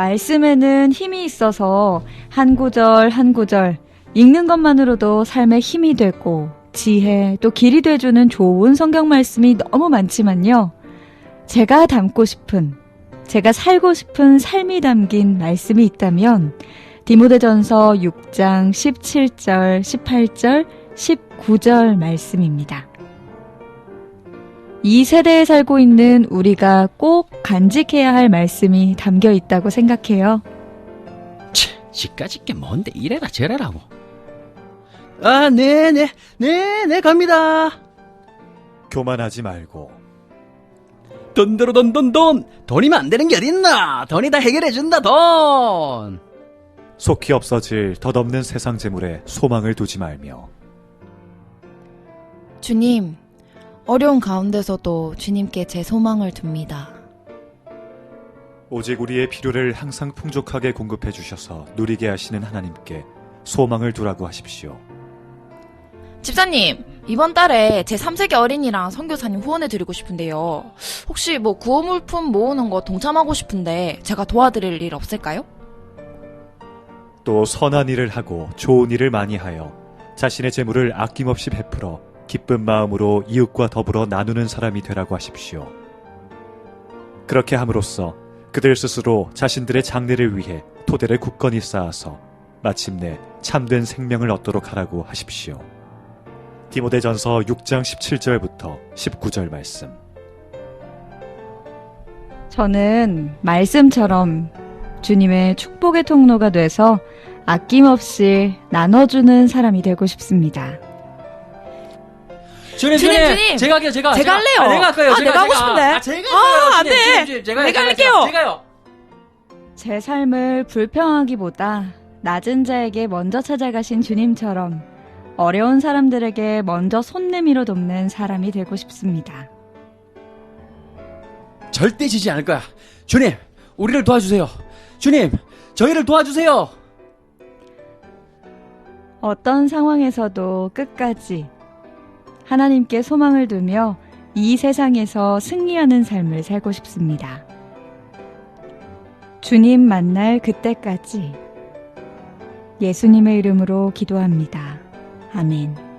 말씀에는 힘이 있어서 한 구절 한 구절 읽는 것만으로도 삶에 힘이 되고 지혜 또 길이 돼주는 좋은 성경 말씀이 너무 많지만요. 제가 담고 싶은, 제가 살고 싶은 삶이 담긴 말씀이 있다면 디모데전서 6장 17절, 18절, 19절 말씀입니다. 이 세대에 살고 있는 우리가 꼭 간직해야 할 말씀이 담겨 있다고 생각해요. 치, 지까짓 게 뭔데 이래라 저래라고. 아, 네네, 네네 갑니다. 교만하지 말고 돈도로돈 돈 돈 돈이면 안 되는 게 어딨나? 돈이 다 해결해 준다 돈. 속히 없어질 덧없는 세상 재물에 소망을 두지 말며 주님, 어려운 가운데서도 주님께 제 소망을 둡니다. 오직 우리의 필요를 항상 풍족하게 공급해 주셔서 누리게 하시는 하나님께 소망을 두라고 하십시오. 집사님, 이번 달에 제 3세기 어린이랑 선교사님 후원해 드리고 싶은데요. 혹시 뭐 구호물품 모으는 거 동참하고 싶은데 제가 도와드릴 일 없을까요? 또 선한 일을 하고 좋은 일을 많이 하여 자신의 재물을 아낌없이 베풀어 기쁜 마음으로 이웃과 더불어 나누는 사람이 되라고 하십시오. 그렇게 함으로써 그들 스스로 자신들의 장래를 위해 토대를 굳건히 쌓아서 마침내 참된 생명을 얻도록 하라고 하십시오. 디모데전서 6장 17절부터 19절 말씀. 저는 말씀처럼 주님의 축복의 통로가 돼서 아낌없이 나눠주는 사람이 되고 싶습니다. 주님, 주님. 제가 할게요, 제가. 제가 할래요. 아, 내가 할까요? 아, 제가, 내가 하고 제가. 싶은데. 아, 제가 아, 할까요? 안 주님, 돼. 주님, 주님, 제가, 내가 제가, 할게요. 제가요. 제 삶을 불평하기보다 낮은 자에게 먼저 찾아가신 주님처럼 어려운 사람들에게 먼저 손 내밀어 돕는 사람이 되고 싶습니다. 절대 지지 않을 거야. 주님, 우리를 도와주세요. 주님, 저희를 도와주세요. 어떤 상황에서도 끝까지 하나님께 소망을 두며 이 세상에서 승리하는 삶을 살고 싶습니다. 주님 만날 그때까지 예수님의 이름으로 기도합니다. 아멘.